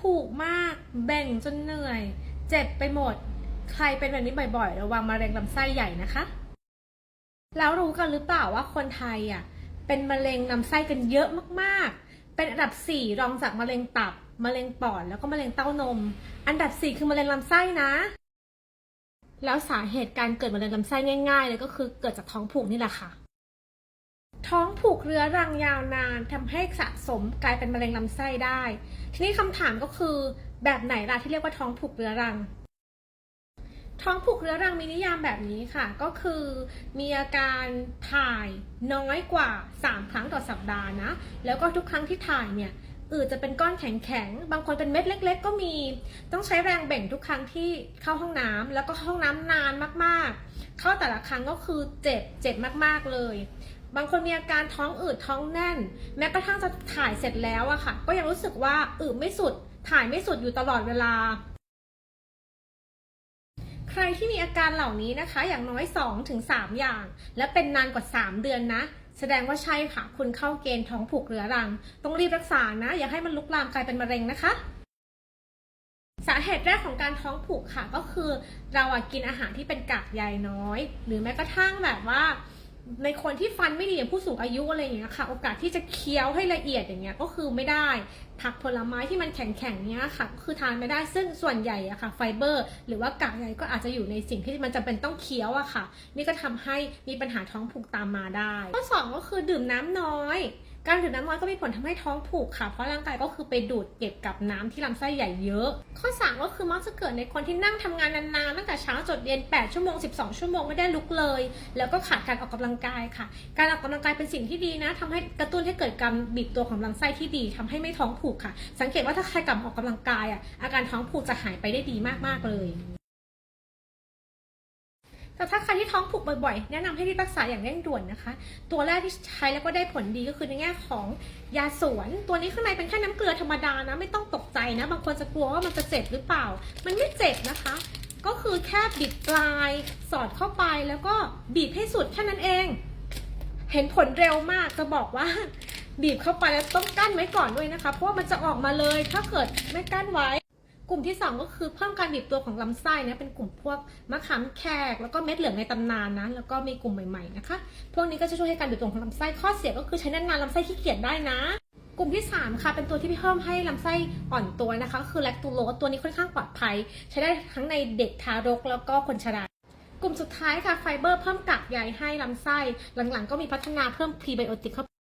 ผูกมาก แบ่งจนเหนื่อย เจ็บไปหมด ใครเป็นแบบนี้บ่อยๆ ระวังมะเร็งลำไส้ใหญ่นะคะ แล้วรู้กันหรือเปล่าว่าคนไทยอะเป็นมะเร็งลำไส้กันเยอะมากๆ เป็นอันดับ 4 รองจากมะเร็งตับ มะเร็งปอด แล้วก็มะเร็งเต้านม อันดับ 4 คือมะเร็งลำไส้นะ แล้วสาเหตุการเกิดมะเร็งลำไส้ง่ายๆเลยก็คือเกิดจากท้องผูกนี่แหละค่ะ ท้องผูกเรื้อรังยาวนานทำให้สะสมกลายเป็นมะเร็งลำไส้ได้ ทีนี้คำถามก็คือ แบบไหนล่ะที่เรียกว่าท้องผูกเรื้อรัง ท้องผูกเรื้อรังมีนิยามแบบนี้ค่ะ ก็คือมีอาการถ่ายน้อยกว่า 3 ครั้งต่อสัปดาห์นะ แล้วก็ทุกครั้งที่ถ่ายเนี่ยอืดจะเป็นก้อนแข็งๆ บางคนเป็นเม็ดเล็ก ๆ ก็มี ต้องใช้แรงเบ่งทุกครั้งที่เข้าห้องน้ำแล้วก็ห้องน้ำนานมากๆ เข้าแต่ละครั้งก็คือเจ็บ เจ็บมากๆเลย บางคนมีอาการท้องอืดท้องแน่น แม้กระทั่งจะถ่ายเสร็จแล้วอะค่ะ ก็ยังรู้สึกว่าอืดไม่สุด ถ่ายไม่สุดอยู่ตลอดเวลา ใครที่มีอาการเหล่านี้นะคะ อย่างน้อย2-3ถึง3อย่าง และเป็นนานกว่า 3 เดือนนะ แสดงว่าใช่ค่ะ คุณเข้าเกณฑ์ท้องผูกเรื้อรัง ต้องรีบรักษานะ อย่าให้มันลุกลามกลายเป็นมะเร็งนะคะสาเหตุแรกของการท้องผูกค่ะก็คือเราอะกินอาหารที่เป็นกากใยน้อย หรือแม้กระทั่งแบบว่า ในคนที่ฟันไม่ดีอย่างผู้สูงอายุอะไรอย่างเงี้ยค่ะ โอกาสที่จะเคี้ยวให้ละเอียดอย่างเงี้ยก็คือไม่ได้ผักผลไม้ที่มันแข็งๆเนี้ยค่ะก็คือทานไม่ได้ซึ่งส่วนใหญ่อะค่ะ ไฟเบอร์ หรือว่ากากใยก็อาจจะอยู่ในสิ่งที่มันจำเป็นต้องเคี้ยวอะค่ะ นี่ก็ทำให้มีปัญหาท้องผูกตามมาได้ ข้อสองก็คือดื่มน้ำน้อย การดื่มน้ำน้อยก็มีผลทำให้ท้องผูกค่ะ เพราะร่างกายก็คือไปดูดเก็บกับน้ำที่ลำไส้ใหญ่เยอะ ข้อ3ก็คือมักจะเกิดในคนที่นั่งทำงานนานๆตั้งแต่เช้าจดเย็น 8 ชั่วโมง 12 ชั่วโมงไม่ได้ลุกเลย แล้วก็ขาดการออกกำลังกายค่ะ การออกกำลังกายเป็นสิ่งที่ดีนะทำให้กระตุ้นให้เกิดการบีบตัวของลำไส้ที่ดีทำให้ไม่ท้องผูกค่ะ สังเกตว่าถ้าใครกลับออกกำลังกายอะอาการท้องผูกจะหายไปได้ดีมากๆเลย แต่ถ้าใครที่ท้องผูกบ่อยๆ แนะนำให้รีบรักษาอย่างเร่งด่วนนะคะ ตัวแรกที่ใช้แล้วก็ได้ผลดีก็คือในแง่ของยาสวน ตัวนี้ข้างในเป็นแค่น้ำเกลือธรรมดานะ ไม่ต้องตกใจนะ บางคนจะกลัวว่ามันจะเจ็บหรือเปล่า มันไม่เจ็บนะคะ ก็คือแค่บิดปลายสอดเข้าไปแล้วก็บีบให้สุดแค่นั้นเอง เห็นผลเร็วมากจะบอกว่าบีบเข้าไปแล้วต้องกั้นไว้ก่อนด้วยนะคะ เพราะว่ามันจะออกมาเลยถ้าเกิดไม่กั้นไว้ กลุ่มที่ 2 ก็คือเพิ่มการบีบตัวของลำไส้นะเป็นกลุ่มพวกมะขามแขก แล้วก็เม็ดเหลืองในตำนานนะแล้วก็มีกลุ่มใหม่ๆนะคะพวกนี้ก็จะช่วยให้การบีบตัวของลำไส้ข้อเสียก็คือใช้นานๆลำไส้ขี้เกียจได้นะ กลุ่มที่ 3 ค่ะ เป็นตัวที่เพิ่มให้ลำไส้อ่อนตัวนะคะก็คือแลคตูโรสตัวนี้ค่อนข้างปลอดภัย ใช้ได้ทั้งในเด็กทารกแล้วก็คนชรากลุ่มสุดท้ายค่ะไฟเบอร์เพิ่มกากใยให้ลำไส้ หลังๆ ก็มีพัฒนาเพิ่มพรีไบโอติกเข้า